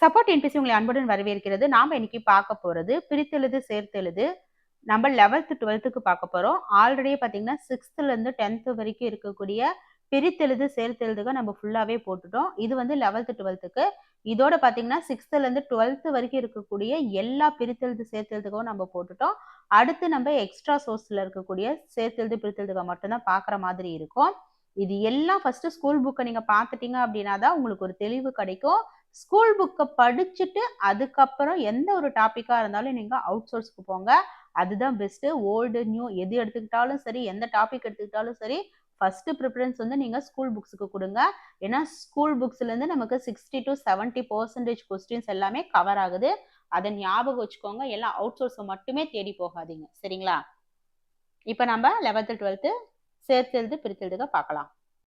Support NBC உங்களை அன்புடன் வரவேற்கிறது. நாம் இன்னைக்கு பார்க்க போகிறது பிரித்தெழுது சேர்த்தெழுது. நம்ம லெவல்த்து டுவெல்த்துக்கு பார்க்க போகிறோம் ஆல்ரெடியே பார்த்தீங்கன்னா சிக்ஸ்த்துலேருந்து டென்த்து வரைக்கும் இருக்கக்கூடிய பிரித்தெழுது சேர்த்தெழுதுக நம்ம ஃபுல்லாவே போட்டுட்டோம். இது வந்து லெவல்த்து டுவெல்த்துக்கு இதோட பார்த்தீங்கன்னா சிக்ஸ்த்துலேருந்து டுவெல்த்து வரைக்கும் இருக்கக்கூடிய எல்லா பிரித்தெழுது சேர்த்தெழுதுகவும் நம்ம போட்டுட்டோம். அடுத்து நம்ம எக்ஸ்ட்ரா சோர்ஸில் இருக்கக்கூடிய சேர்த்தெழுது பிரித்தெழுதுக மட்டும்தான் பார்க்குற மாதிரி இருக்கும். இது எல்லாம் ஃபஸ்ட்டு ஸ்கூல் புக்கை நீங்கள் பார்த்துட்டீங்க அப்படின்னா தான் உங்களுக்கு ஒரு தெளிவு கிடைக்கும். ஸ்கூல் புக்கை படிச்சுட்டு அதுக்கப்புறம் எந்த ஒரு டாப்பிக்காக இருந்தாலும் நீங்கள் அவுட் சோர்ஸ்க்கு போங்க. அதுதான் பெஸ்ட்டு ஓல்டு நியூ எது எடுத்துக்கிட்டாலும் சரி எந்த டாபிக் எடுத்துக்கிட்டாலும் சரி ஃபர்ஸ்ட் ப்ரிஃபரன்ஸ் வந்து நீங்கள் ஸ்கூல் புக்ஸுக்கு கொடுங்க. ஏன்னா ஸ்கூல் புக்ஸ்லேருந்து நமக்கு sixty to seventy percentage questions எல்லாமே கவர் ஆகுது. அதை ஞாபகம் வச்சுக்கோங்க. எல்லாம் அவுட் சோர்ஸை மட்டுமே தேடி போகாதீங்க. சரிங்களா? இப்போ நம்ம லெவன்த்து டுவெல்த்து சேர்த்து எழுது பிரித்து பிரித்தெழுதுக பார்க்கலாம்.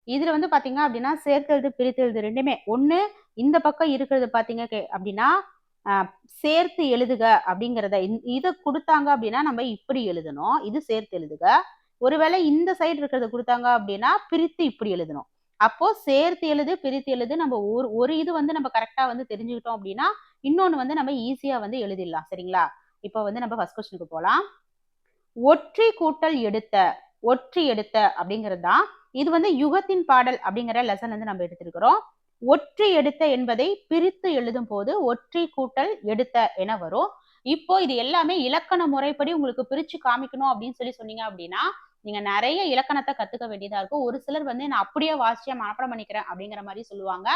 இதில் வந்து பார்த்தீங்க அப்படின்னா சேர்க்கிறது பிரித்தெழுது ரெண்டுமே. ஒன்று இந்த பக்கம் இருக்கிறது பார்த்தீங்க அப்படின்னா சேர்த்து எழுதுக அப்படிங்கிறத இதை கொடுத்தாங்க அப்படின்னா நம்ம இப்படி எழுதணும். இது சேர்த்து எழுதுக. ஒருவேளை இந்த சைடு இருக்கிறத கொடுத்தாங்க அப்படின்னா பிரித்து இப்படி எழுதணும். அப்போ சேர்த்து எழுது பிரித்து எழுது நம்ம ஒரு ஒரு இது வந்து நம்ம கரெக்டா வந்து தெரிஞ்சுக்கிட்டோம் அப்படின்னா இன்னொன்னு வந்து நம்ம ஈஸியா வந்து எழுதிடலாம். சரிங்களா? இப்போ வந்து நம்ம ஃபர்ஸ்ட் கொஸ்டினுக்கு போகலாம் ஒற்றி கூட்டல் எடுத்த ஒற்றி எடுத்த அப்படிங்கிறது தான் இது வந்து யுகத்தின் பாடல் அப்படிங்கிற லெசன் வந்து நம்ம எடுத்திருக்கிறோம். ஒற்றி எடுத்த என்பதை பிரித்து எழுதும் போது ஒற்றை கூட்டல் எடுத்த என வரும். இப்போ இது எல்லாமே இலக்கண முறைப்படி உங்களுக்கு பிரிச்சு காமிக்கணும் அப்படின்னு சொல்லி சொன்னீங்க அப்படின்னா நீங்க நிறைய இலக்கணத்தை கத்துக்க வேண்டியதா இருக்கும். ஒரு சிலர் வந்து நான் அப்படியே வாசியா மனப்படம் பண்ணிக்கிறேன் அப்படிங்கிற மாதிரி சொல்லுவாங்க.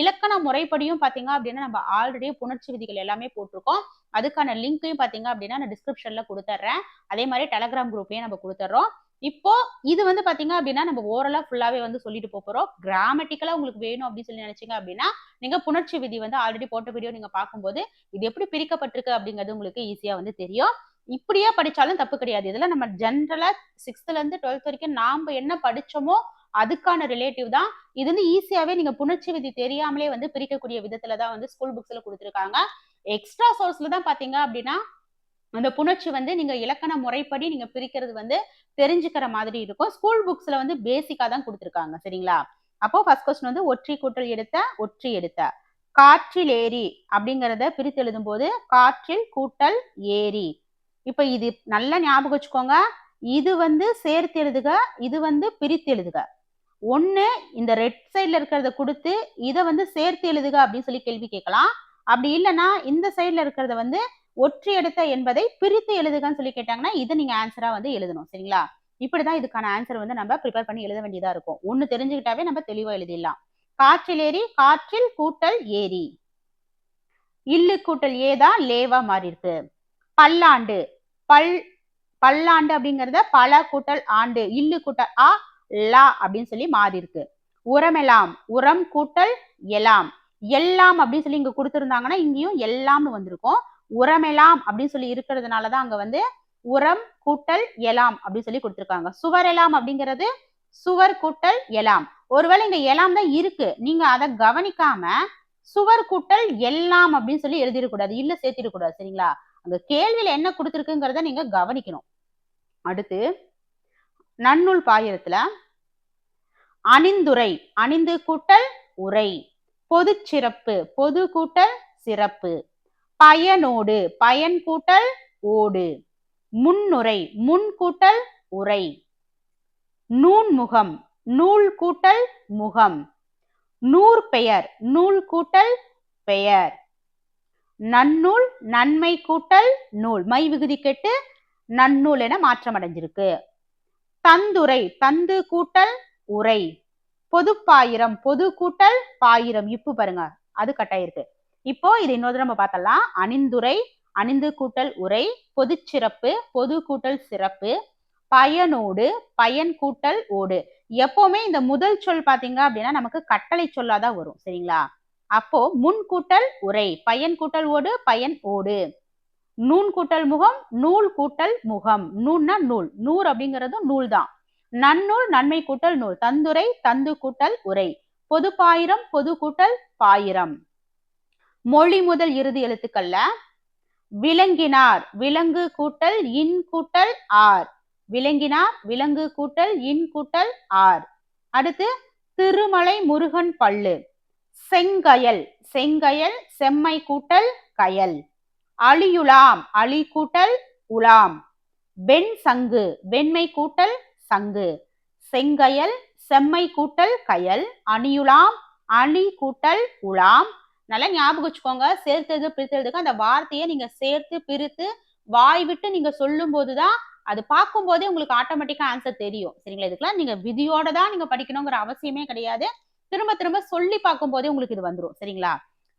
இலக்கண முறைப்படியும் பாத்தீங்க அப்படின்னா நம்ம ஆல்ரெடி புணர்ச்சி விதிகள் எல்லாமே போட்டிருக்கோம். அதுக்கான லிங்க்கையும் பாத்தீங்க அப்படின்னா நான் டிஸ்கிரிப்ஷன்ல கொடுத்துட்றேன் அதே மாதிரி டெலகிராம் குரூப்லயும் நம்ம கொடுத்துட்றோம் இப்போ இது வந்து பாத்தீங்க அப்படின்னா நம்ம ஓரலா ஃபுல்லாவே வந்து சொல்லிட்டு போறோம். கிராமட்டிக்கலா உங்களுக்கு வேணும் அப்படின்னு சொல்லி நினைச்சீங்க அப்படின்னா நீங்க புணர்ச்சி விதி வந்து ஆல்ரெடி போட்ட வீடியோ நீங்க பார்க்கும்போது இது எப்படி பிரிக்கப்பட்டிருக்கு அப்படிங்கிறது உங்களுக்கு ஈஸியா வந்து தெரியும். இப்படியே படிச்சாலும் தப்பு கிடையாது. இதுல நம்ம ஜென்ரலா சிக்ஸ்த்ல இருந்து டுவெல்த் வரைக்கும் நாம என்ன படிச்சோமோ அதுக்கான ரிலேட்டிவ் தான். இது வந்து ஈஸியாவே நீங்க புணர்ச்சி விதி தெரியாமலே வந்து பிரிக்கக்கூடிய விதத்துல தான் வந்து ஸ்கூல் புக்ஸ்ல கொடுத்துருக்காங்க. எக்ஸ்ட்ரா சோர்ஸ்ல தான் பாத்தீங்க அப்படின்னா அந்த புணர்ச்சி வந்து நீங்க இலக்கண முறைப்படி நீங்க பிரிக்கிறது வந்து தெரிஞ்சுக்கிற மாதிரி இருக்கும். ஸ்கூல் புக்ஸ்ல வந்து பேசிக்கா தான் கொடுத்துருக்காங்க. சரிங்களா? அப்போ ஃபர்ஸ்ட் கொஸ்டின் வந்து ஒற்றி கூட்டல் எடுத்த ஒற்றி எடுத்த. காற்றில் ஏரி அப்படிங்கிறத பிரித்து எழுதும் போது காற்றில் கூட்டல் ஏரி இப்ப இது நல்லா ஞாபகம் வச்சுக்கோங்க. இது வந்து சேர்த்து எழுதுக இது வந்து பிரித்து எழுதுக. ஒண்ணு இந்த ரெட் சைட்ல இருக்கிறத கொடுத்து இதை வந்து சேர்த்து எழுதுக அப்படின்னு சொல்லி கேள்வி கேட்கலாம். அப்படி இல்லைன்னா இந்த சைட்ல இருக்கிறத வந்து ஒற்றி எடுத்த என்பதை பிரித்து எழுதுகன்னு சொல்லி கேட்டாங்கன்னா இதை நீங்க ஆன்சரா வந்து எழுதணும் சரிங்களா? இப்படிதான் இதுக்கான ஆன்சர் வந்து நம்ம ப்ரிப்பேர் பண்ணி எழுத வேண்டியதா இருக்கும். ஒண்ணு தெரிஞ்சுக்கிட்டாவே நம்ம தெளிவா எழுதிடலாம். காற்றில் ஏரி காற்றில் கூட்டல் ஏரி இல்லு கூட்டல் ஏதா லேவா மாறி இருக்கு பல்லாண்டு. பல் பல்லாண்டு அப்படிங்கறத பல கூட்டல் ஆண்டு. இல்லு கூட்டல் ஆ லா அப்படின்னு சொல்லி மாறி இருக்கு உரமெலாம். உரம் கூட்டல் எலாம். எல்லாம் அப்படின்னு சொல்லி இங்க கொடுத்துருந்தாங்கன்னா இங்கேயும் எல்லாம்னு வந்திருக்கும். உரமெல்லாம் அப்படின்னு சொல்லி இருக்கிறதுனாலதான் அங்க வந்து உரம் கூட்டல் எலாம் அப்படின்னு சொல்லி கொடுத்துருக்காங்க. சுவர் எலாம் அப்படிங்கிறது சுவர் கூட்டல் எலாம். ஒருவேளை இங்க எலாம் தான் இருக்கு. நீங்க அதை கவனிக்காம சுவர் கூட்டல் எல்லாம் அப்படின்னு சொல்லி எழுதிடக்கூடாது. இல்ல சேர்த்திடக்கூடாது. சரிங்களா? அந்த கேள்வியில என்ன கொடுத்துருக்குங்கிறத நீங்க கவனிக்கணும். அடுத்து நன்னூல் பாயிரத்துல அணிந்துரை அணிந்து கூட்டல் உரை. பொது சிறப்பு பொது கூட்டல் சிறப்பு. பயனோடு பயன் கூட்டல் ஓடு. முன்னுரை முன் கூட்டல் உரை. நூன்முகம் நூல் கூட்டல் முகம். நூற் பெயர் நூல் கூட்டல் பெயர். நன்னூல் நன்மை கூட்டல் நூல். மை விகுதி கெட்டு நன்னூல் என மாற்றம் அடைஞ்சிருக்கு தந்துரை தந்து கூட்டல் உரை. பொதுப்பாயிரம் பொது கூட்டல் பாயிரம். இப்பு பாருங்க அது கட்டாயிருக்கு. இப்போ இது இன்னொரு நம்ம பார்த்தலாம் அணிந்துரை அணிந்து கூட்டல் உரை பொது சிறப்பு பொது கூட்டல் சிறப்பு பயனோடு பயன் கூட்டல் ஓடு. எப்பவுமே இந்த முதல் சொல் பாத்தீங்க அப்படின்னா நமக்கு கட்டளை சொல்லாதான் வரும். சரிங்களா? அப்போ முன் கூட்டல் உரை பயன் கூட்டல் ஓடு பயன் ஓடு. நூன் கூட்டல் முகம் நூல் கூட்டல் முகம். நூன்னா நூல். நூறு அப்படிங்கிறதும் நூல் தான். நன்னூல் நன்மை கூட்டல் நூல். தந்துரை தந்து கூட்டல் உரை. பொது பாயிரம் பொது கூட்டல் பாயிரம். மொழி முதல் இறுதி எழுத்துக்கள்ல விளங்கினார் விலங்கு கூட்டல் இன் கூட்டல் ஆர். விளங்கினார் விலங்கு கூட்டல் இன் கூட்டல் ஆர். அடுத்து திருமலை முருகன் பள்ளு செங்கயல் செங்கயல் செம்மை கூட்டல் கயல். அழியுலாம் அழி கூட்டல் உலாம் வெண் சங்கு வெண்மை கூட்டல் சங்கு. செங்கயல் செம்மை கூட்டல் கயல். அணியுலாம் அணி கூட்டல் உலாம் நல்லா ஞாபகம் வச்சுக்கோங்க. சேர்த்தது பிரித்ததுக்கு அந்த வார்த்தையை நீங்க சேர்த்து பிரித்து வாய் விட்டு நீங்க சொல்லும் போதுதான் அது பார்க்கும் போதே உங்களுக்கு ஆட்டோமேட்டிக்கா ஆன்சர் தெரியும். சரிங்களா? இதுக்கெல்லாம் நீங்க விதியோட தான் நீங்க படிக்கணுங்கிற அவசியமே கிடையாது. திரும்ப திரும்ப சொல்லி பார்க்கும் போதே உங்களுக்கு இது வந்துடும் சரிங்களா?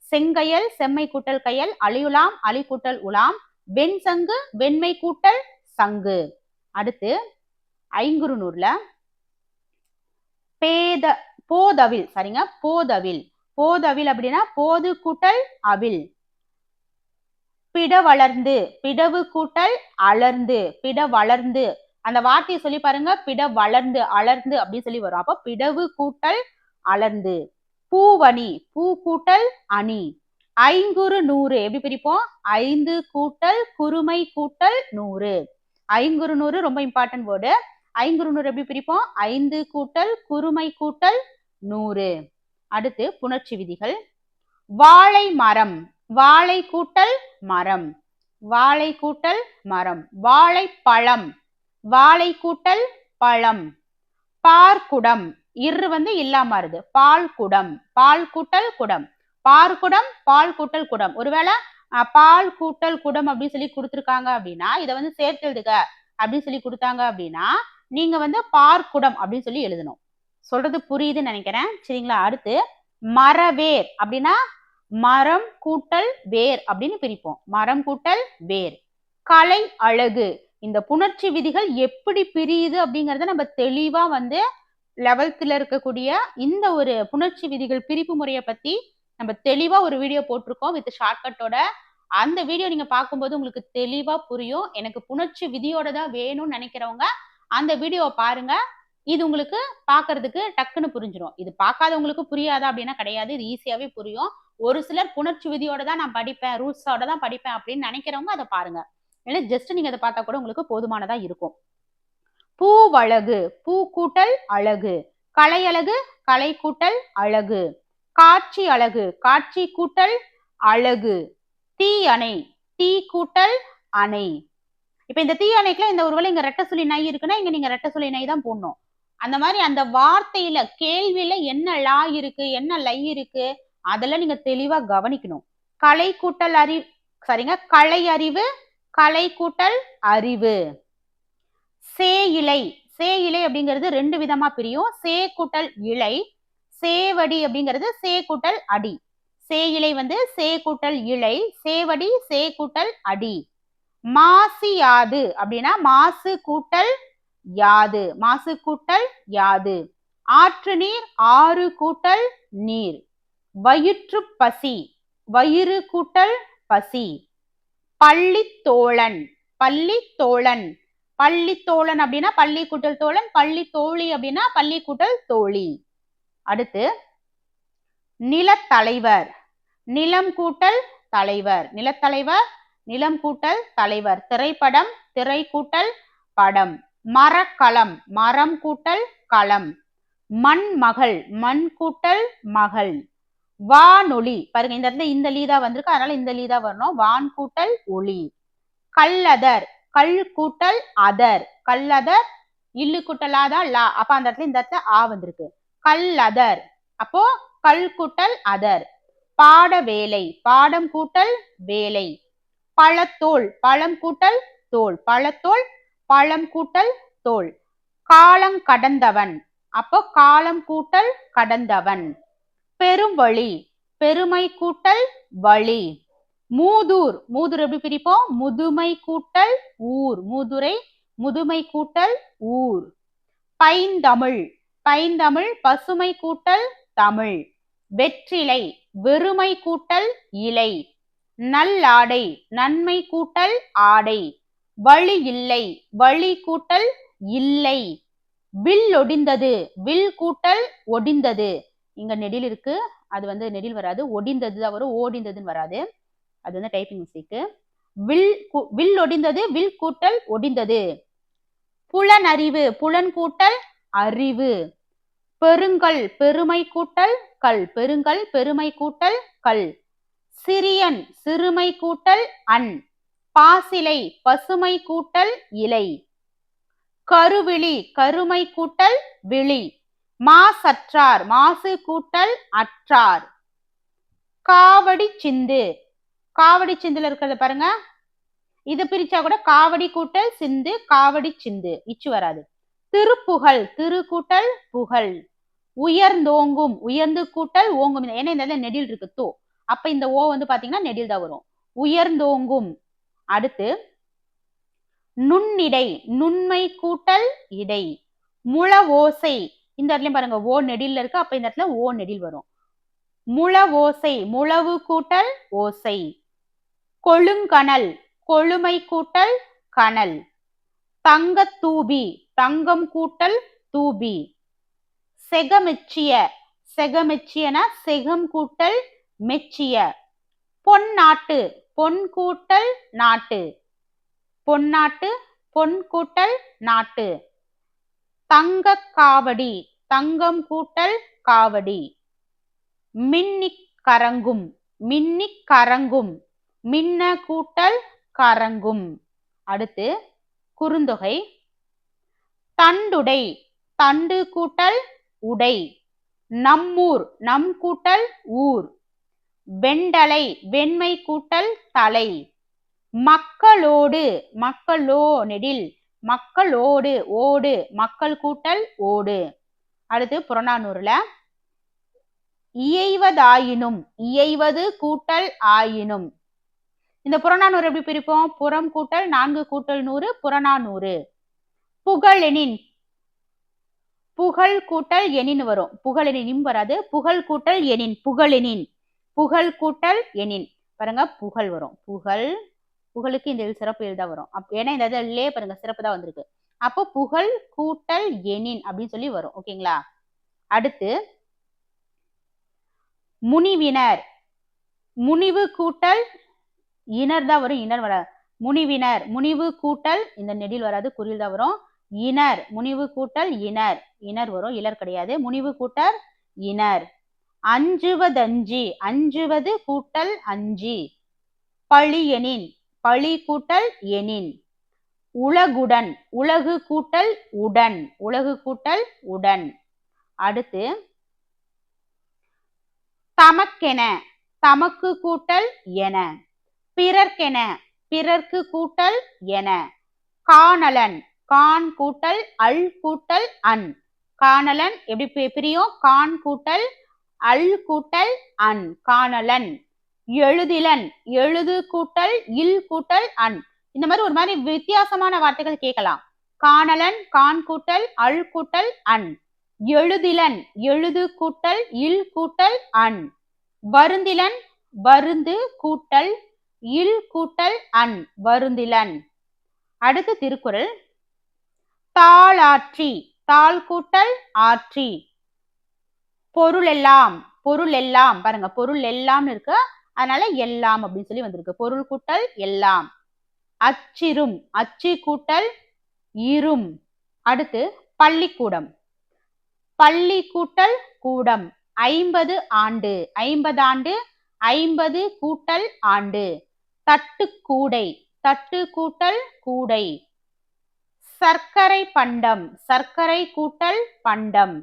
செங்கையல் செம்மை கூட்டல் கையல் அழியுலாம் அழி கூட்டல் உலாம் வெண் சங்கு வெண்மை கூட்டல் சங்கு. அடுத்து ஐங்குறுநூறுல பேத போதவில் சரிங்க? போதவில். போதவில் அப்படின்னா போது கூட்டல் அவில். பிட வளர்ந்து பிடவு கூட்டல் அலர்ந்து பிட வளர்ந்து அந்த வார்த்தையை சொல்லி பாருங்க பிட வளர்ந்து அலர்ந்து அப்படின்னு சொல்லி வரும். அப்போ பிடவு கூட்டல் அலர்ந்து. பூவணி பூ கூட்டல் அணி. ஐங்குறு நூறு எப்படி பிரிப்போம்? ஐந்து கூட்டல் குறுமை கூட்டல் நூறு. ஐங்குறு நூறு ரொம்ப இம்பார்ட்டன்ட் வேர்டு ஐங்குறு நூறு எப்படி பிரிப்போம்? ஐந்து கூட்டல் குறுமை கூட்டல் நூறு. அடுத்து புணர்ச்சி விதிகள். வாழை மரம் வாழை கூட்டல் மரம் வாழை கூட்டல் மரம் வாழைப்பழம் வாழை கூட்டல் பழம். பார்க்குடம் இரு வந்து இல்லாம இருது பால் குடம் பால் கூட்டல் குடம். பார்க்குடம் பால் கூட்டல் குடம். ஒருவேளை பால் கூட்டல் குடம் அப்படின்னு சொல்லி கொடுத்துருக்காங்க அப்படின்னா இதை வந்து சேர்த்து எழுதுக அப்படின்னு சொல்லி கொடுத்தாங்க அப்படின்னா நீங்க வந்து பார்க்குடம் அப்படின்னு சொல்லி எழுதணும். சொல்றது புரியுதுன்னு நினைக்கிறேன். சரிங்களா? அடுத்து மரவேர். அப்படின்னா மரம் கூட்டல் வேர் அப்படின்னு பிரிப்போம். மரம் கூட்டல் வேர். கலை அழகு. இந்த புணர்ச்சி விதிகள் எப்படி பிரியுது அப்படிங்கறத நம்ம தெளிவா வந்து லெவல்த்ல இருக்கக்கூடிய இந்த ஒரு புணர்ச்சி விதிகள் பிரிப்பு முறையை பத்தி நம்ம தெளிவா ஒரு வீடியோ போட்டிருக்கோம் வித் ஷார்ட்கட்டோட அந்த வீடியோ நீங்க பார்க்கும்போது உங்களுக்கு தெளிவா புரியும். எனக்கு புணர்ச்சி விதியோட தான் வேணும்னு நினைக்கிறவங்க அந்த வீடியோவை பாருங்க. இது உங்களுக்கு பார்க்கறதுக்கு டக்குன்னு புரிஞ்சிடும் இது பார்க்காதவங்களுக்கு புரியாதா அப்படின்னா கிடையாது. இது ஈஸியாகவே புரியும். ஒரு சிலர் புணர்ச்சி விதியோட தான் நான் படிப்பேன் ரூல்ஸோட தான் படிப்பேன் அப்படின்னு நினைக்கிறவங்க அதை பாருங்க. ஏன்னா ஜஸ்ட் நீங்க அதை பார்த்தா கூட உங்களுக்கு போதுமானதா இருக்கும். பூவழகு பூ கூட்டல் அழகு. கலையழகு கலை கூட்டல் அழகு. காட்சி அழகு காட்சி கூட்டல் அழகு. தீ அணை தீ கூட்டல் அணை. இப்ப இந்த தீ அணைக்குள்ள இந்த ஒருவேளை இங்க ரெட்ட சொல்லி நை இருக்குன்னா இங்க நீங்க ரெட்ட சொல்லி நை தான் போடணும். அந்த மாதிரி அந்த வார்த்தையில கேள்வியில என்ன லா இருக்கு என்ன லை இருக்கு அதெல்லாம் நீங்க தெளிவா கவனிக்கணும். கலை கூட்டல் அறிவு சரிங்க? கலை அறிவு கலை கூட்டல் அறிவு. சே இலை சே இலை அப்படிங்கிறது ரெண்டு விதமா பிரியும். சே கூட்டல் இலை சேவடி அப்படிங்கிறது சே கூட்டல் அடி. சே இலை வந்து சே கூட்டல் இலை சேவடி சே கூட்டல் அடி. மாசியாது அப்படின்னா மாசு கூட்டல் யாது? மாசு கூட்டல் யாது? ஆற்று நீர் ஆறு கூட்டல் நீர். வயிற்று பசி வயிறு கூட்டல் பசி. பள்ளித்தோழன் பள்ளித்தோழன் பள்ளித்தோழன் அப்படின்னா பள்ளி கூட்டல் தோழன் பள்ளி தோழி அப்படின்னா பள்ளி கூட்டல் தோழி. அடுத்து நிலத்தலைவர் நிலம் கூட்டல் தலைவர். நிலத்தலைவர் நிலம் கூட்டல் தலைவர். திரைப்படம் திரை கூட்டல் படம். மரக்களம் மரம் கூட்டல் களம். மண்மகள் மண் கூட்டல் மகள். வானொலி பாருங்க இந்த இடத்துல இந்த லீதா வந்திருக்கு அதனால இந்த லீதா வரணும். வான் கூட்டல் ஒளி. கல்லதர் கல் கூட்டல் அதர். கல்லதர் இல்லு கூட்டலாதா லா. அப்ப அந்த இடத்துல இந்த இடத்துல ஆ வந்திருக்கு. கல்லதர். அப்போ கல் கூட்டல் அதர். பாட வேலை பாடம் கூட்டல் வேலை. பழத்தோல் பழம் கூட்டல் தோல். பழத்தோல் பழம் கூட்டல் தோல். காலம் கடந்தவன். அப்போ காலம் கூட்டல் கடந்தவன். பெரும் வழி. பெருமை கூட்டல் வழி. மூதூர். மூதூர் எப்படி பிரிப்போம்? முதுமை கூட்டல் ஊர். மூதுரை முதுமை கூட்டல் ஊர். பைந்தமிழ். பைந்தமிழ் பசுமை கூட்டல் தமிழ். வெற்றிலை. வெறுமை கூட்டல் இலை. நல்லாடை. நன்மை கூட்டல் ஆடை. வழி இல்லை. வழி கூட்டல் இல்லை. வில் ஒடிந்தது. வில் கூட்டல் ஒடிந்தது. இங்க நெடில் இருக்கு. அது வந்து நெடில் வராது. ஒடிந்தது தான் வரும். ஓடிந்ததுன்னு வராது. அது வந்து டைப்பிங் மிஸ்டேக்கு வில் கூ- வில் ஒடிந்தது. வில் கூட்டல் ஒடிந்தது. புலன் அறிவு. புலன் கூட்டல் அறிவு. பெருங்கல் பெருமை கூட்டல் கல். பெருங்கல் பெருமை கூட்டல் கல். சிறியன் சிறுமை கூட்டல் அன். பாசிலை பசுமை கூட்டல் இலை. கருவிழி கருமை கூட்டல் விழி. மாசற்றார் மாசு கூட்டல் அற்றார். காவடி சிந்து. காவடி சிந்துல இருக்கிறத பாருங்க. இது பிரிச்சா கூட காவடி கூட்டல் சிந்து காவடி சிந்து. இச்சு வராது. திருப்புகழ் திரு கூட்டல் புகழ். உயர்ந்தோங்கும் உயர்ந்து கூட்டல் ஓங்கும். ஏன்னா இந்த நெடில் இருக்கு. தோ. அப்ப இந்த ஓ வந்து பாத்தீங்கன்னா நெடில் தான் வரும். உயர்ந்தோங்கும் அடுத்து நுண்ணிடை நுண்மை கூட்டல் இடை முழ ஓசை இந்த இடத்துலயும் பாருங்க ஓ நெடில் இருக்கு அப்ப இந்த இடத்துல ஓ நெடில் வரும். முழ ஓசை முழவு கூட்டல் ஓசை. கொழுங்கணல் கொழுமை கூட்டல் கணல் தங்க தூபி தங்கம் கூட்டல் தூபி. செகமெச்சிய செகமெச்சியனா செகம் கூட்டல் மெச்சிய. பொன்னாட்டு பொன் கூட்டல் நாட்டு. பொன்னாட்டு பொன் கூட்டல் நாட்டு. தங்க காவடி தங்கம் கூட்டல் காவடி. மின்னிக் கரங்கும் மின்னிக் கரங்கும் மின்ன கூட்டல் கரங்கும். அடுத்து குறுந்தொகை. தண்டுடை தண்டு கூட்டல் உடை. நம்மூர் நம் கூட்டல் ஊர். வெண்டலை வெண்மை கூட்டல் தலை. மக்களோடு மக்களோ நெடில் மக்களோடு ஓடு மக்கள் கூட்டல் ஓடு. அடுத்து புறநானூறுல. இயைவதாயினும் இயைவது கூட்டல் ஆயினும். இந்த புறநானூறு எப்படி பிரிப்போம்? புறம் கூட்டல் நான்கு கூட்டல் நூறு புறநானூறு. புகழெனின் புகழ் கூட்டல் எனின் வரும். புகழெனின் வராது. புகழ் கூட்டல் எனின் புகழெனின் புகழ் கூட்டல் எனின். பாருங்க புகழ் வரும். புகழ் புகழுக்கு இந்த சிறப்பு எழுதா வரும். அப் ஏன்னா இந்த இதிலே பாருங்க சிறப்பு தான் வந்திருக்கு. அப்போ புகழ் கூட்டல் எனின் அப்படின்னு சொல்லி வரும். ஓகேங்களா அடுத்து முனிவினர். முனிவு கூட்டல் இனர் தான் வரும். இனர் வராது முனிவினர். முனிவு கூட்டல் இந்த நெடில் வராது குறியில் தான் வரும். இனர் முனிவு கூட்டல் இனர். இனர் வரும் இலர் கிடையாது. முனிவு கூட்டல் இனர். அஞ்சுவதஞ்சி அஞ்சுவது கூட்டல் அஞ்சி. பழி எனின் பழி கூட்டல் எனின். உலகுடன் உலகு கூட்டல் உடன் உலகு கூட்டல் உடன். அடுத்து தமக்கென தமக்கு கூட்டல் என. பிறர்க்கென பிறர்க்கு கூட்டல் என. காணலன் கான் கூட்டல் அல் கூட்டல் அன். காணலன் எப்படி பிரியும்? கான் கூட்டல் அல் கூட்டல் அன் காணலன். எழுதிலன் எழுது கூட்டல் இல் கூட்டல் அன். இந்த மாதிரி ஒரு மாதிரி வித்தியாசமான வார்த்தைகள் கேட்கலாம். காணலன் கான் கூட்டல் அல் கூட்டல் அன். எழுதிலன் எழுது கூட்டல் இல் கூட்டல் அன். வருந்திலன் வருந்து கூட்டல் இல் கூட்டல் அன் வருந்திலன். அடுத்து திருக்குறள். தாளாற்றி தாள் கூட்டல் ஆற்றி பொருள் எல்லாம் பொருள் எல்லாம் பாருங்க பொருள் எல்லாம் இருக்கு. அதனால எல்லாம் அப்படின்னு சொல்லி வந்திருக்கு. பொருள் கூட்டல் எல்லாம். அச்சிரும் அச்சு கூட்டல் இரும். அடுத்து பள்ளிக்கூடம். பள்ளி கூட்டல் கூடம். ஐம்பது ஆண்டு. ஐம்பது ஆண்டு ஐம்பது கூட்டல் ஆண்டு. தட்டு கூடை. தட்டு கூட்டல் கூடை. சர்க்கரை பண்டம். சர்க்கரை கூட்டல் பண்டம்.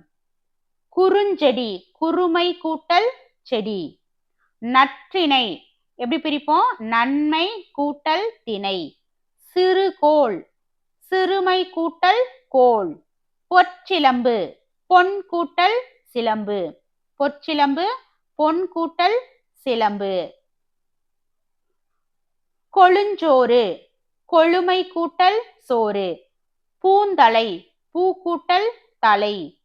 குறுஞ்செடி குறுமை கூட்டல் செடி. நற்றிணை. எப்படி பிரிப்போம்? நன்மை கூட்டல் திணை. சிறுகோள் சிறுமை கூட்டல் கோள். பொற்சிலம்பு. பொன் கூட்டல் சிலம்பு. பொற்சிலம்பு பொன் கூட்டல் சிலம்பு. கொழுஞ்சோறு. கொழுமை கூட்டல் சோறு. பூந்தலை. பூ கூட்டல் தலை.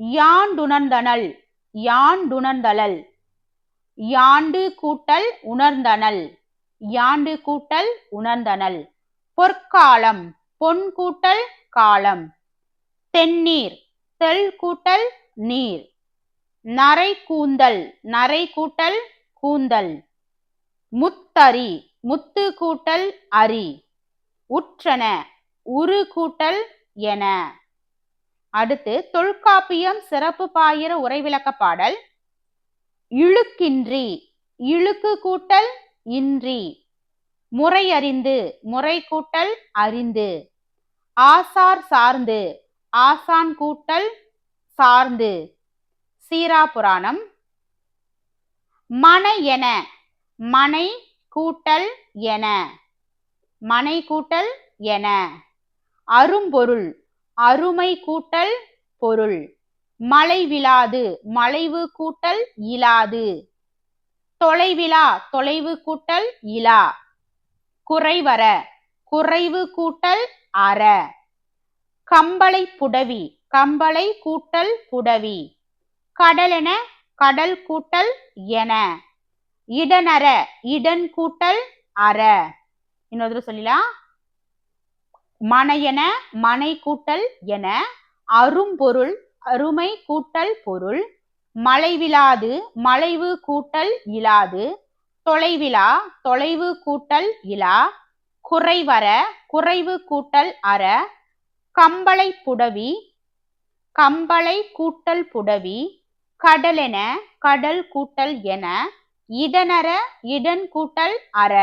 யாண்டுணர்ந்தனல் யாண்டுணர்ந்தலல் யாண்டு கூட்டல் உணர்ந்தனல் யாண்டு கூட்டல் உணர்ந்தனல் பொற்காலம் பொன் கூட்டல் காலம். தென்னீர் தெள் கூட்டல் நீர். நரை கூந்தல் நரை கூட்டல் கூந்தல். முத்தரி முத்து கூட்டல் அரி. உற்றன உரு கூட்டல் என. அடுத்து தொல்காப்பியம் சிறப்பு பாயிர உரைவிளக்க பாடல். இழுக்கின்றி இழுக்கு கூட்டல் இன்றி முறை அறிந்து முறை கூட்டல் அறிந்து ஆசார் சார்ந்து ஆசான் கூட்டல் சார்ந்து. சீரா புராணம். மனை என மனை கூட்டல் என மனை கூட்டல் என அரும்பொருள் அருமை கூட்டல் பொருள். மலைவிலாது மலைவு கூட்டல் இலாது. தொலைவிலா தொலைவு கூட்டல் இலா. குறைவர குறைவு கூட்டல் அற. கம்பளை புடவி கம்பளை கூட்டல் புடவி. கடலென கடல் கூட்டல் என. இடனர இடன் கூட்டல் அற. இன்னொரு சொல்லலாம் மனையென மனை கூட்டல் என அரும்பொருள் அருமை கூட்டல் பொருள் மலைவிலாது மலைவு கூட்டல் இலாது தொலைவிலா தொலைவு கூட்டல் இலா குறைவர குறைவு கூட்டல் அற கம்பளை புடவி கம்பளை கூட்டல் புடவி கடலென கடல் கூட்டல் என இடனர இடன் கூட்டல் அற.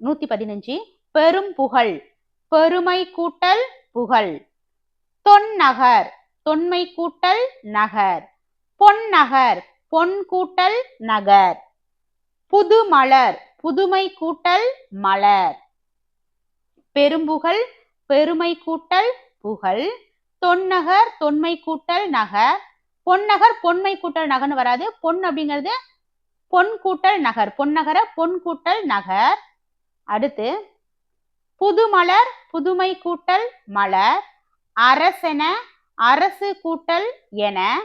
நூத்தி பதினஞ்சு. பெரும் புகழ். பெருமை கூட்டல் புகழ். தொன்னகர் தொன்மை கூட்டல் நகர். பொன்னகர் பொன் கூட்டல் நகர். புதுமலர் புதுமை கூட்டல் மலர். பெரும்புகழ் பெருமை கூட்டல் புகழ். தொன்னகர் தொன்மை கூட்டல் நகர். பொன்னகர் பொன்மை கூட்டல் நகர்னு வராது. பொன் அப்படிங்கிறது பொன் கூட்டல் நகர். பொன்னகர பொன் கூட்டல் நகர். அடுத்து புதுமலர் புதுமை கூட்டல் மலர். அரசென அரசு கூட்டல் என.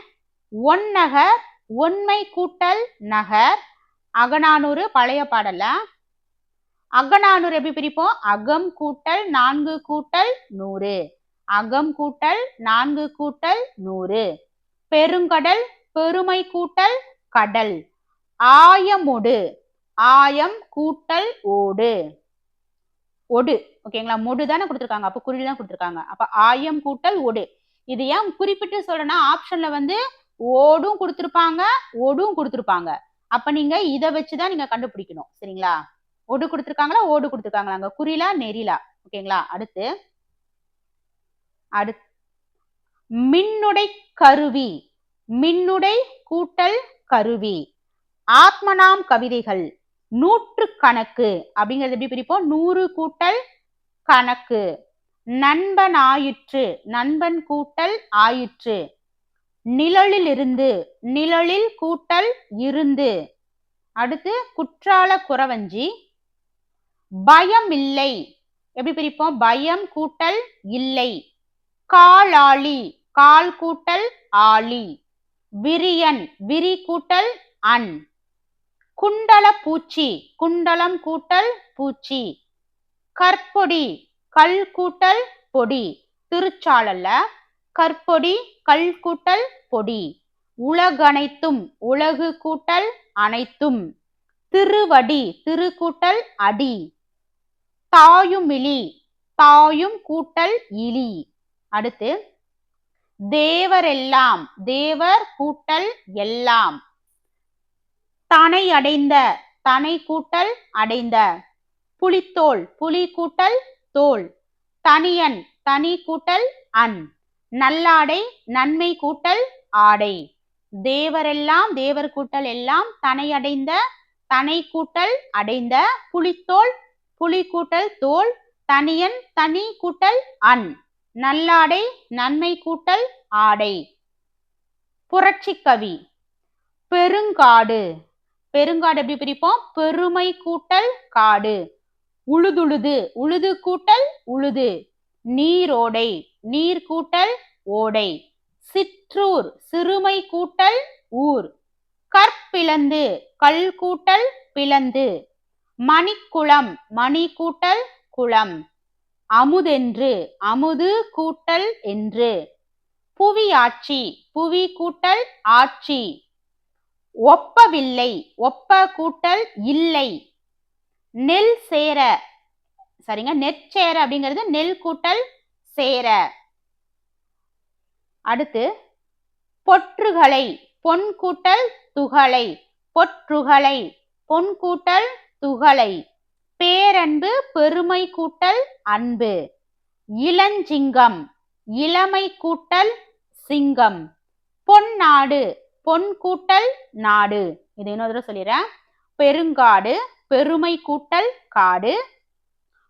ஒன்னகர் ஒன்மை கூட்டல் நகர். அகநானூறு பழைய பாடல அகநானூறு எப்படி பிரிப்போம்? அகம் கூட்டல் நான்கு கூட்டல் நூறு. அகம் கூட்டல் நான்கு கூட்டல் நூறு. பெருங்கடல் பெருமை கூட்டல் கடல். ஆயமுடு. ஆயம் கூட்டல் ஓடு. ஒடு. ஓகேங்களா மொடு தானே கொடுத்துருக்காங்க. அப்போ குறில் தான் கொடுத்துருக்காங்க. அப்போ ஆயம் கூட்டல் ஒடு. இது ஏன் குறிப்பிட்டு சொல்றேன்னா ஆப்ஷன்ல வந்து ஓடும் கொடுத்துருப்பாங்க ஒடும் கொடுத்துருப்பாங்க. அப்ப நீங்க இதை வச்சுதான் நீங்க கண்டுபிடிக்கணும். சரிங்களா? ஒடு கொடுத்துருக்காங்களா ஓடு கொடுத்துருக்காங்களா? அங்க குறிலா நெறிலா. ஓகேங்களா அடுத்து. அடுத்து மின்னுடை கருவி. மின்னுடை கூட்டல் கருவி. ஆத்மனாம் கவிதைகள். நூற்று கணக்கு அப்படிங்கிறது எப்படி பிரிப்போம்? நூறு கூட்டல் கணக்கு. நண்பன் ஆயிற்று. நண்பன் கூட்டல் ஆயிற்று. நிழலில் இருந்து நிழலில் கூட்டல் இருந்து. அடுத்து குற்றால குறவஞ்சி. பயம் இல்லை எப்படி பிரிப்போம்? பயம் கூட்டல் இல்லை. காலாளி. கால் கூட்டல் ஆளி. விரியன். விரி கூட்டல் அன். குண்டல பூச்சி குண்டலம் கூட்டல் பூச்சி. கற்பொடி கல் கூட்டல் பொடி. திருச்சாளல்ல கற்பொடி கல் கூட்டல் பொடி. உலகனைத்தும் உலகு கூட்டல் அனைத்தும். திருவடி திருக்கூட்டல் அடி. தாயுமிலி தாயும் கூட்டல் இலி. அடுத்து தேவரெல்லாம் தேவர் கூட்டல் எல்லாம். தனை அடைந்த தனை கூட்டல் அடைந்த. புலித்தோல் புலி கூட்டல் தோல் தனியன் தனி கூட்டல் அன். நல்லாடை நன்மை கூட்டல் ஆடை. தேவரெல்லாம் தேவர் கூட்டல் எல்லாம் தனை அடைந்த தனை கூட்டல் அடைந்த. புலித்தோல் புலி கூட்டல் தோல் தனியன் தனி கூட்டல் அன். நல்லாடை நன்மை கூட்டல் ஆடை. புரட்சி கவி. பெருங்காடு. பெருங்காடு எப்படி பிரிப்போம்? பெருமை கூட்டல் காடு. உழுதுழுது உழுது கூட்டல் உழுது. நீரோடை நீர் கூட்டல் ஓடை. சிற்றூர் சிறுமை கூட்டல் ஊர். கற்பிளந்து கல் கூட்டல் பிளந்து. மணிக்குளம் மணி கூட்டல் குளம். அமுதென்று அமுது கூட்டல் என்று. புவி ஆட்சி புவி கூட்டல் ஆட்சி. ஒப்பவில்லை ஒப்ப கூட்டல் இல்லை. நெல் சேர சரிங்க நெற்சேர அப்படிங்கிறது நெல் கூட்டல் சேர. அடுத்து பொற்றுகளை பொன் கூட்டல் துகளை. பொற்றுகளை பொன் கூட்டல் துகளை. பேரன்பு பெருமை கூட்டல் அன்பு. இளஞ்சிங்கம் இளமை கூட்டல் சிங்கம். பொன்னாடு பொன் கூட்டல் நாடு. இது இன்னொரு தடவை சொல்லிடுறேன். பெருங்காடு பெருமை கூட்டல் காடு.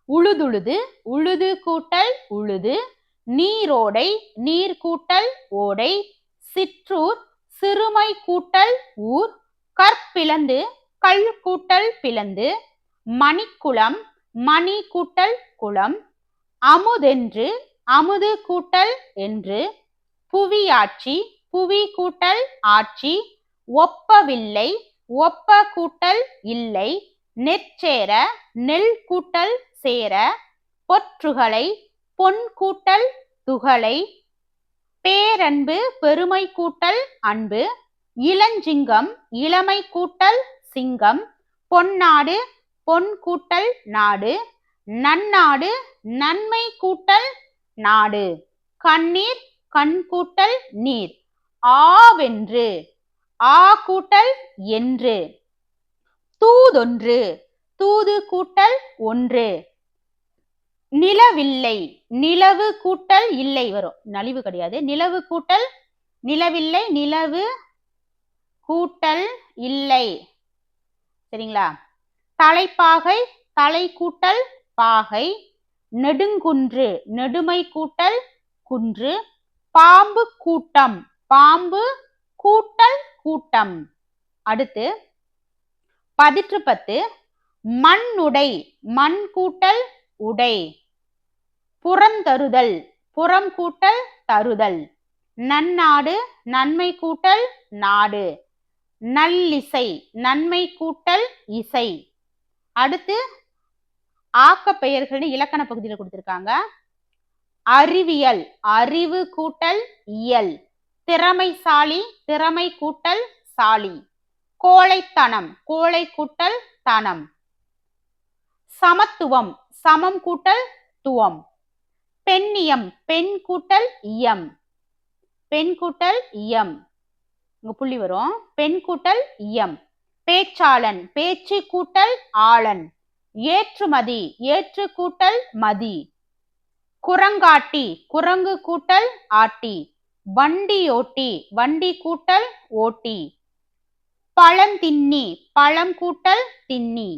உழுதுழுது உழுது கூட்டல் உழுது. நீரோடை நீர் கூட்டல் ஓடை. சிற்றூர் சிறுமை கூட்டல் ஊர். கற்பிளந்து கல் கூட்டல் பிளந்து. மணிக்குளம் மணி கூட்டல் குளம். அமுதென்று அமுது கூட்டல் என்று. புவியாட்சி புவி கூட்டல் ஆட்சி ஒப்பவில்லை ஒப்ப கூட்டல் இல்லை நெற்சேர நெல் கூட்டல் சேர பொற்றுகளை பொன் கூட்டல் துகளை பேரன்பு பெருமை கூட்டல் அன்பு இளஞ்சிங்கம் இளமை கூட்டல் சிங்கம் பொன்னாடு பொன் கூட்டல் நாடு நன்னாடு நன்மை கூட்டல் நாடு கண்ணீர் கண் கூட்டல் நீர். ஆவென்று ஆ கூட்டல் என்று. தூதொன்று தூது கூட்டல் ஒன்று. நிலவில்லை நிலவு கூட்டல் இல்லை வரும். நலிவு கிடையாது. நிலவு கூட்டல் நிலவில்லை நிலவு கூட்டல் இல்லை. சரிங்களா? தலைப்பாகை தலை கூட்டல் பாகை நெடுங்குன்று நெடுமை கூட்டல் குன்று பாம்பு கூட்டம். பாம்பு கூட்டல் கூட்டம். அடுத்து பதிற்று பத்து உடை மண் கூட்டல் உடை. புறந்தருதல் புறம் கூட்டல் தருதல். நன்னாடு நன்மை கூட்டல் நாடு. நல்லிசை நன்மை கூட்டல் இசை. அடுத்து ஆக்க பெயர்கள்னு இலக்கண பகுதியில் கொடுத்திருக்காங்க. அறிவியல் அறிவு கூட்டல் இயல். திறமைசாலி திறமை கூட்டல் சாலி. கோழைத்தனம் கோழை கூட்டல் தனம். சமத்துவம் சமம் கூட்டல் துவம். பெண்ணியம் பெண் கூட்டல் இயம். பெண் கூட்டல் இயம். இங்க புள்ளி வரும். பெண் கூட்டல் இயம். பேச்சாளன் பேச்சு கூட்டல் ஆளன். ஏற்றுமதி ஏற்று கூட்டல் மதி. குரங்காட்டி குரங்கு கூட்டல் ஆட்டி. வண்டியோட்டி வண்டி கூட்டல் ஓட்டி. பழந்தின்னி பழம் கூட்டல் தின்னி.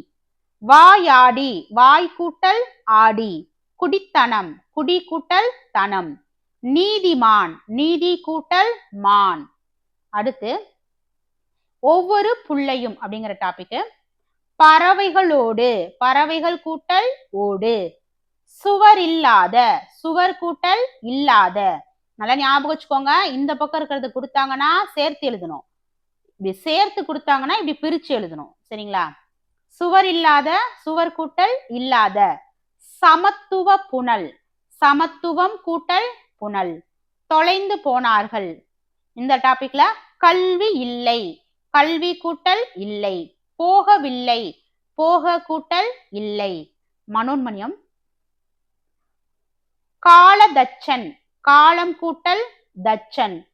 வாயாடி வாய் கூட்டல் ஆடி. குடித்தனம் குடி கூட்டல் தனம். நீதிமான் நீதி கூட்டல் மான். அடுத்து ஒவ்வொரு புள்ளையும் அப்படிங்கிற டாபிக் பறவைகளோடு பறவைகள் கூட்டல் ஓடு. சுவர் இல்லாத சுவர் கூட்டல் இல்லாத. நல்லா ஞாபகம் வச்சுக்கோங்க. இந்த பக்கம் இருக்கிறது கொடுத்தாங்கன்னா சேர்த்து எழுதணும். இப்படி சேர்த்து கொடுத்தாங்கன்னா இப்படி பிரிச்சு எழுதணும். சரிங்களா? சுவர் இல்லாத சுவர் கூட்டல் இல்லாத. சமத்துவ புனல். சமத்துவம் கூட்டல் புனல். தொலைந்து போனார்கள். இந்த டாபிக்ல கல்வி இல்லை. கல்வி கூட்டல் இல்லை. போகவில்லை. போக கூட்டல் இல்லை. மனோன்மணியம். காலதச்சன். காலம் கூட்டல் தச்சன்.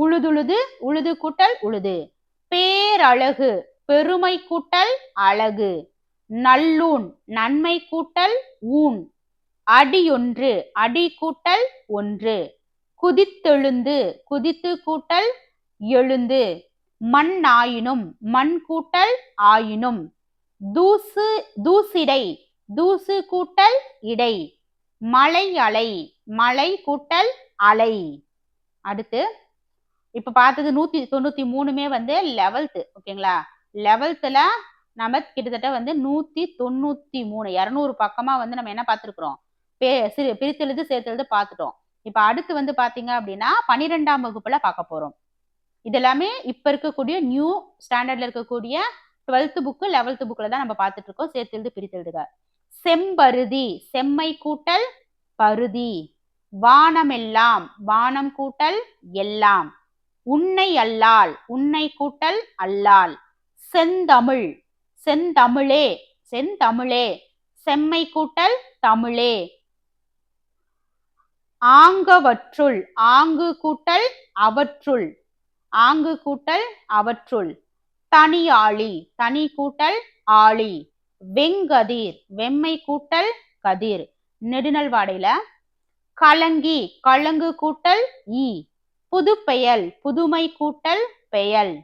உழுதுழுது உழுது கூட்டல் உழுது. பேரழகு பெருமை கூட்டல் அழகு. நல்லூன் நன்மை கூட்டல் ஊன். அடியொன்று அடி கூட்டல் ஒன்று. குதித்தெழுந்து குதித்து கூட்டல் எழுந்து. மண் ஆயினும் மண் கூட்டல் ஆயினும். தூசு தூசிடை தூசு கூட்டல் இடை. மலை அலை மலை கூட்டல் அலை. அடுத்து இப்ப பார்த்தது நூத்தி தொண்ணூத்தி மூணுமே வந்து லெவல்த்து ஓகேங்களா? லெவல்த்துல நம்ம கிட்டத்தட்ட வந்து நூத்தி தொண்ணூத்தி மூணு இரநூறு பக்கமா வந்து நம்ம என்ன பார்த்துருக்குறோம் பே சிறு பிரித்தெழுது சேர்த்தெழுது பார்த்துட்டோம் இப்ப அடுத்து வந்து பாத்தீங்க அப்படின்னா பன்னிரெண்டாம் வகுப்புல பார்க்க போறோம். இது எல்லாமே இப்ப இருக்கக்கூடிய நியூ ஸ்டாண்டர்ட்ல இருக்கக்கூடிய டுவெல்த் புக்கு லெவல்த் புக்ல தான் நம்ம பார்த்துட்டு இருக்கோம் சேர்த்தெழுது பிரித்தெழுதுக. செம்பருதி செம்மை கூட்டல் பருதி. வானமெல்லாம் வானம் கூட்டல் எல்லாம். உன்னை அல்லால் உன்னை கூட்டல் அல்லால். செந்தமிழ் செந்தமிழே செந்தமிழே. செம்மை கூட்டல் தமிழே. ஆங்கவற்றுள் ஆங்கு கூட்டல் அவற்றுள். ஆங்கு கூட்டல் அவற்றுள். தனியாளி தனி கூட்டல் ஆளி வெங்கதிர் வெம்மை கூட்டல் கதிர். நெடுநல் வாடையில கலங்கி கலங்கு கூட்டல் ஈ. புதுப்பெயல் புதுமை கூட்டல் பெயல்.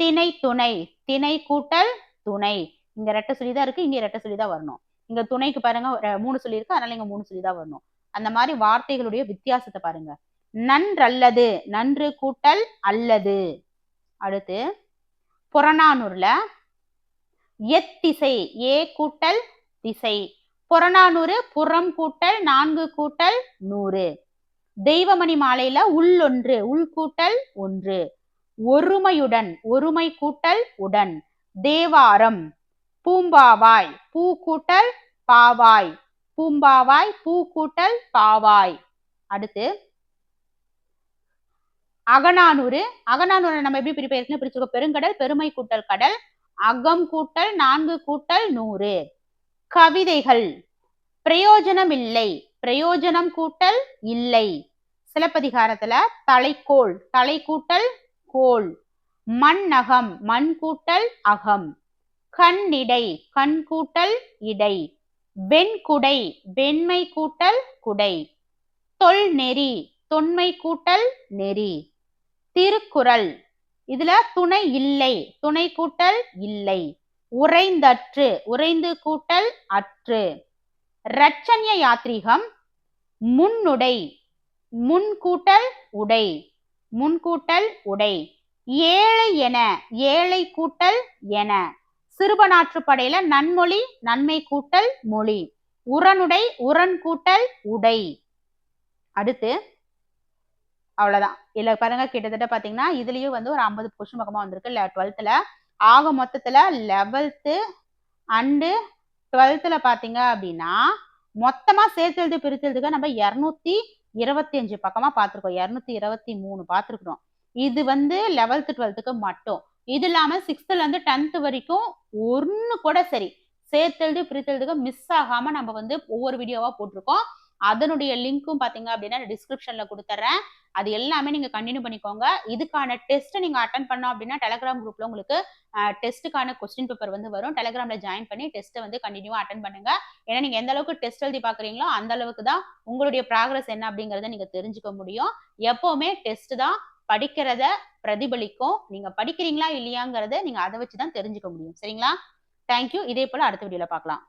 திணை துணை திணை கூட்டல் துணை. இங்க ரெட்ட சொல்லி தான் இருக்கு இங்க ரெட்ட சொல்லி தான் வரணும். இங்க துணைக்கு பாருங்க மூணு சொல்லி இருக்கு அதனால இங்க மூணு சொல்லி தான் வரணும். அந்த மாதிரி வார்த்தைகளுடைய வித்தியாசத்தை பாருங்க. நன்றல்லது நன்று கூட்டல் அல்லது. அடுத்து புறநானூர்ல எத்திசை ஏ கூட்டல் திசை. புறநானூறு புறம் கூட்டல் நான்கு கூட்டல் நூறு. தெய்வமணி மாலையில உள்ளொன்று உள் கூட்டல் ஒன்று. ஒருமையுடன் ஒருமை கூட்டல் உடன். தேவாரம் பூம்பாவாய் பூ கூட்டல் பாவாய். பூம்பாவாய் பூ கூட்டல் பாவாய். அடுத்து அகநானூறு. அகநானூரை நம்ம எப்படி பிரிப்பேருக்குன்னு பிரிச்சுக்கோ. பெருங்கடல் பெருமை கூட்டல் கடல். அகம் கூட்டல் நான்கு கூட்டல் நூறு. கவிதைகள். பிரயோஜனம் இல்லை பிரயோஜனம் கூட்டல் இல்லை. சிலப்பதிகாரத்துல தலைக்கோள் தலை கூட்டல் கோள். மண்ணகம் மண் கூட்டல் அகம். கண்ணிடை கண் கூட்டல் இடை. வெண்குடை வெண்மை கூட்டல் குடை. தொல் நெறி தொன்மை கூட்டல் நெறி. திருக்குறள். இதுல துணை இல்லை. துணை கூட்டல் இல்லை. உறைந்தற்று. உறைந்து கூட்டல் அற்று. ரட்சண்ய யாத்ரீகம் முன்னுடை. முன் கூட்டல் உடை. முன்கூட்டல் உடை. ஏழை என. ஏழை கூட்டல் என. சிறுபனாற்று படையில நன்மொழி நன்மை கூட்டல் மொழி. உரனுடை உரன் கூட்டல் உடை. அடுத்து அவ்வளவுதான். இதுல பாருங்க கிட்டத்தட்ட பாத்தீங்கன்னா இதுலயும் வந்து ஒரு ஐம்பது கொஸ்டின் பக்கமா வந்திருக்கு. இல்லை டுவெல்த்ல ஆக மொத்தத்துல லெவல்த்து அண்டு டுவெல்த்ல பாத்தீங்க அப்படின்னா மொத்தமா சேர்த்து எழுதி பிரித்து நம்ம இருநூத்தி இருபத்தி அஞ்சு பக்கமா பார்த்துருக்கோம் இருநூத்தி இருபத்தி மூணு பார்த்துருக்குறோம் இது வந்து லெவல்த்து டுவெல்த்துக்கு மட்டும். இது இல்லாம சிக்ஸ்த்ல இருந்து டென்த் வரைக்கும் ஒன்று கூட சரி. சேர்த்தெழுது பிரித்தெழுதுக்கு மிஸ் ஆகாம நம்ம வந்து ஒவ்வொரு வீடியோவா போட்டிருக்கோம். அதனுடைய லிங்க்கும் பாத்தீங்க அப்படின்னா டிஸ்கிரிப்ஷன்ல கொடுத்துட்றேன் அது எல்லாமே நீங்க கண்டினியூ பண்ணிக்கோங்க. இதுக்கான டெஸ்ட் நீங்க அட்டன் பண்ணோம் அப்படின்னா டெலகிராம் குரூப்ல உங்களுக்கு டெஸ்ட்டுக்கான கொஸ்டின் பேப்பர் வந்து வரும். டெலகிராம்ல ஜாயின் பண்ணி டெஸ்ட்டை வந்து கண்டினியூவா அட்டன் பண்ணுங்க. ஏன்னா நீங்க எந்த அளவுக்கு டெஸ்ட் எழுதி பாக்குறீங்களோ அந்த அளவுக்கு தான் உங்களுடைய ப்ராக்ரஸ் என்ன அப்படிங்கறத நீங்க தெரிஞ்சுக்க முடியும். எப்பவுமே டெஸ்ட் தான் படிக்கிறத பிரதிபலிக்கும். நீங்க படிக்கிறீங்களா இல்லையாங்கிறத நீங்க அதை வச்சு தான் தெரிஞ்சுக்க முடியும். சரிங்களா? தேங்க்யூ இதே போல அடுத்த வீடியோல பார்க்கலாம்.